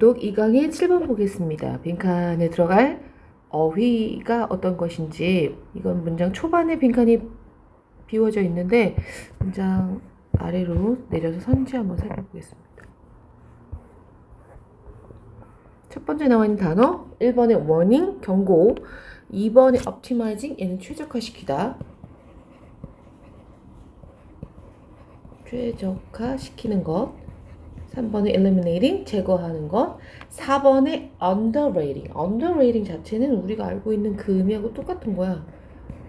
독 2강의 7번 보겠습니다. 빈칸에 들어갈 어휘가 어떤 것인지 이건 문장 초반에 빈칸이 비워져 있는데 문장 아래로 내려서 선지 한번 살펴보겠습니다. 첫 번째 나와 있는 단어 1번에 warning 경고 2번에 optimizing 얘는 최적화시키다 최적화시키는 것 3번에 eliminating 제거하는 것. 4번에 underrating. underrating 자체는 우리가 알고 있는 그 의미하고 똑같은 거야.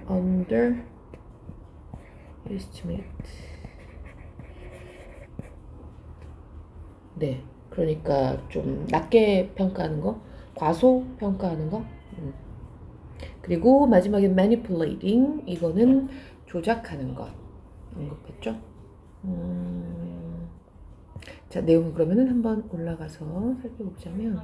Under estimate. 네 그러니까 좀 낮게 평가하는 거 과소 평가하는 거. 음. 그리고 마지막에 manipulating 이거는 조작하는 것 언급했죠? 음. 자, 내용을 그러면은 한번 올라가서 살펴보자면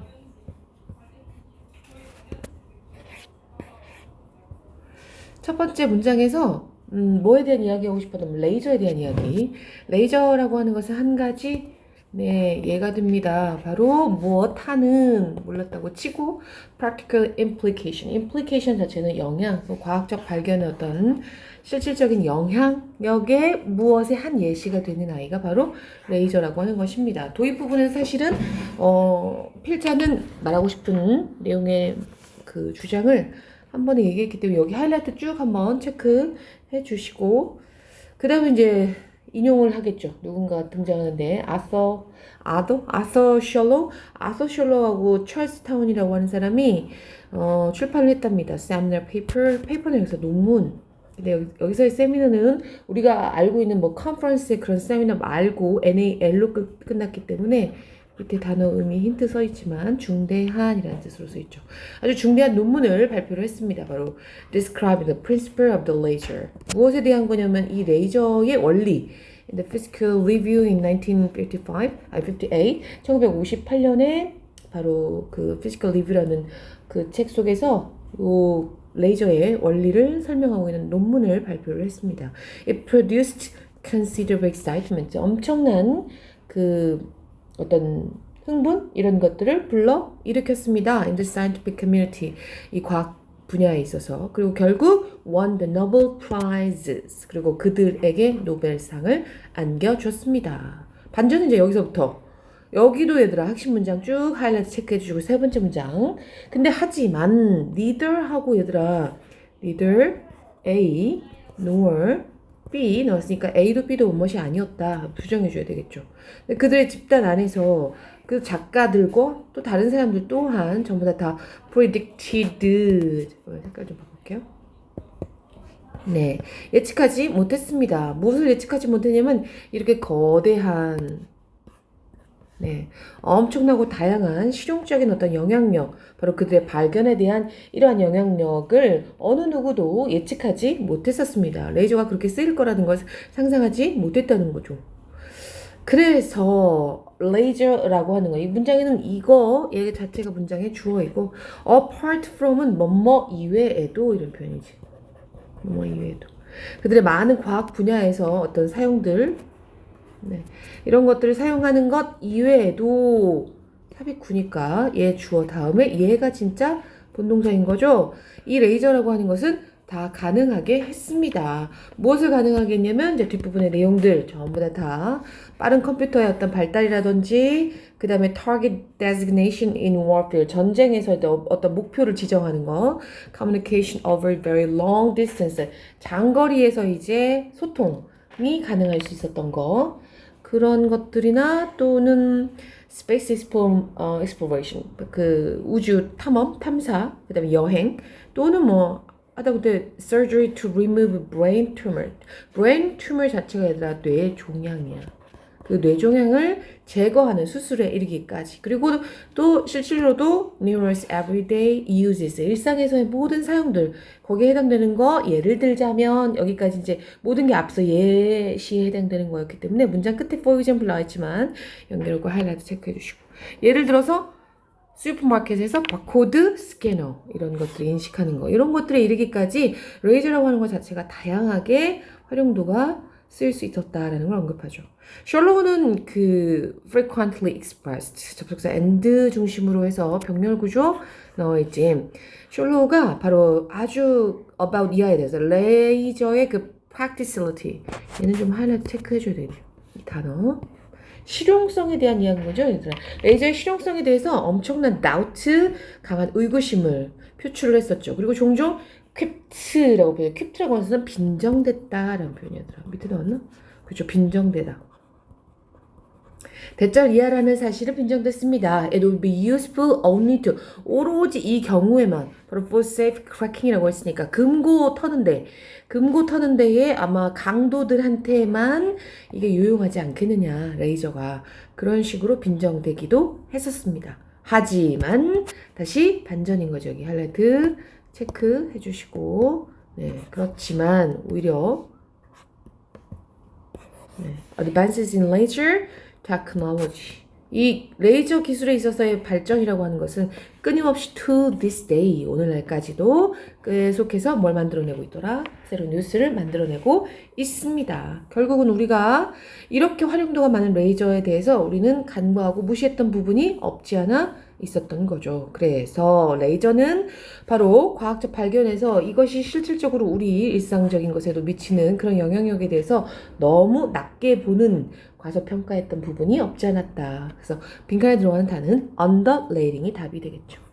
첫 번째 문장에서 음, 뭐에 대한 이야기 하고 싶었냐면 레이저에 대한 이야기. 레이저라고 하는 것은 한 가지 네, 예가 됩니다. 바로 무엇 하는 몰랐다고 치고 practical implication. implication 자체는 영향, 또 과학적 발견의 어떤 실질적인 영향력의 무엇의 한 예시가 되는 아이가 바로 레이저라고 하는 것입니다. 도입 부분은 사실은 어, 필자는 말하고 싶은 내용의 그 주장을 한 번에 얘기했기 때문에 여기 하이라이트 쭉 한번 체크해 주시고 그 다음에 이제 인용을 하겠죠. 누군가 등장하는데 아서 아더 아서 셜로 아서 셜로하고 찰스 타운이라고 하는 사람이 어, 출판을 했답니다. 세미나 페이퍼 페이퍼는 여기서 논문. 근데 여기, 여기서의 세미나는 우리가 알고 있는 뭐 컨퍼런스의 그런 세미나 말고 NAL로 끝, 끝났기 때문에 밑에 단어 의미 힌트 써 있지만 중대한이라는 뜻으로 써 있죠. 아주 중대한 논문을 발표를 했습니다. 바로 Describing the Principle of the Laser. 무엇에 대한 거냐면 이 레이저의 원리. The Physical Review in 1955, 아 58, 1958년에 바로 그 Physical Review라는 그 책 속에서 요 레이저의 원리를 설명하고 있는 논문을 발표를 했습니다. It produced considerable excitement. 엄청난 그 어떤 흥분 이런 것들을 불러 일으켰습니다. In the scientific community 이 과학 분야에 있어서 그리고 결국 won the Nobel Prizes 그리고 그들에게 노벨상을 안겨줬습니다. 반전은 이제 여기서부터 여기도 얘들아 핵심 문장 쭉 하이라이트 체크해 주시고 세 번째 문장 근데 하지만 neither하고 얘들아 neither A nor B 넣었으니까 A도 B도 원것이 아니었다 부정해 줘야 되겠죠. 그들의 집단 안에서 그 작가들과 또 다른 사람들 또한 전부 다 다 predicted 색깔 좀 바꿀게요. 네 예측하지 못했습니다. 무엇을 예측하지 못했냐면 이렇게 거대한 네, 엄청나고 다양한 실용적인 어떤 영향력, 바로 그들의 발견에 대한 이러한 영향력을 어느 누구도 예측하지 못했었습니다. 레이저가 그렇게 쓰일 거라는 것을 상상하지 못했다는 거죠. 그래서 레이저라고 하는 거, 이 문장에는 이거 얘 자체가 문장의 주어이고 apart from은 뭐뭐 이외에도 이런 표현이지. 뭐뭐 이외에도. 그들의 많은 과학 분야에서 어떤 사용들 네. 이런 것들을 사용하는 것 이외에도 삽입 구니까 얘 주어 다음에 얘가 진짜 본동사인 거죠. 이 레이저라고 하는 것은 다 가능하게 했습니다. 무엇을 가능하게 했냐면 이제 뒷부분의 내용들 전부 다, 다 빠른 컴퓨터의 어떤 발달이라든지 그 다음에 target designation in warfare 전쟁에서 어떤 목표를 지정하는 거 communication over very long distance 장거리에서 이제 소통 이 가능할 수 있었던 거 그런 것들이나 또는 space explore, 어, exploration 그 우주 탐험 탐사 그다음에 여행 또는 뭐 하다 못해 surgery to remove brain tumor brain tumor 자체가 얘들아 뇌 종양이야 그 뇌종양을 제거하는 수술에 이르기까지. 그리고 또 실제로도 numerous everyday uses 일상에서의 모든 사용들 거기에 해당되는 거 예를 들자면 여기까지 이제 모든 게 앞서 예시에 해당되는 거였기 때문에 문장 끝에 for example 나와 있지만 연결하고 하이라이트 체크해 주시고. 예를 들어서 슈퍼마켓에서 바코드 스캐너 이런 것들을 인식하는 거. 이런 것들에 이르기까지 레이저라고 하는 것 자체가 다양하게 활용도가 쓰일 수 있었다라는 걸 언급하죠. 셜로우는 그 frequently expressed 접속사 and 중심으로 해서 병렬 구조 넣어있지. 셜로우가 바로 아주 about 이하에 대해서 레이저의 그 practicality 얘는 좀 하나 체크해 줘야 돼요. 이 단어. 실용성에 대한 이야기인 거죠. 레이저의 실용성에 대해서 엄청난 doubt, 강한 의구심을 표출을 했었죠. 그리고 종종 큐트라고 표현, 큐트라고 하는 것은 빈정됐다라는 표현이더라. 밑에 넣었나? 그렇죠, 빈정되다. 대절 이하라는 사실은 빈정됐습니다. It would be useful only to 오로지 이 경우에만 바로 for safe cracking이라고 했으니까 금고 터는데 금고 터는 데에 아마 강도들한테만 이게 유용하지 않겠느냐 레이저가 그런 식으로 빈정되기도 했었습니다. 하지만 다시 반전인 거죠. 여기 하이라이트 체크해 주시고 네 그렇지만 오히려 네, advances in laser technology. 이 레이저 기술에 있어서의 발전이라고 하는 것은 끊임없이 to this day 오늘날까지도 계속해서 뭘 만들어내고 있더라 새로운 뉴스를 만들어내고 있습니다. 결국은 우리가 이렇게 활용도가 많은 레이저에 대해서 우리는 간과하고 무시했던 부분이 없지 않아 있었던 거죠. 그래서 레이저는 바로 과학적 발견에서 이것이 실질적으로 우리 일상적인 것에도 미치는 그런 영향력에 대해서 너무 낮게 보는 과소평가했던 부분이 없지 않았다. 그래서 빈칸에 들어가는 단은 underrating이 답이 되겠죠.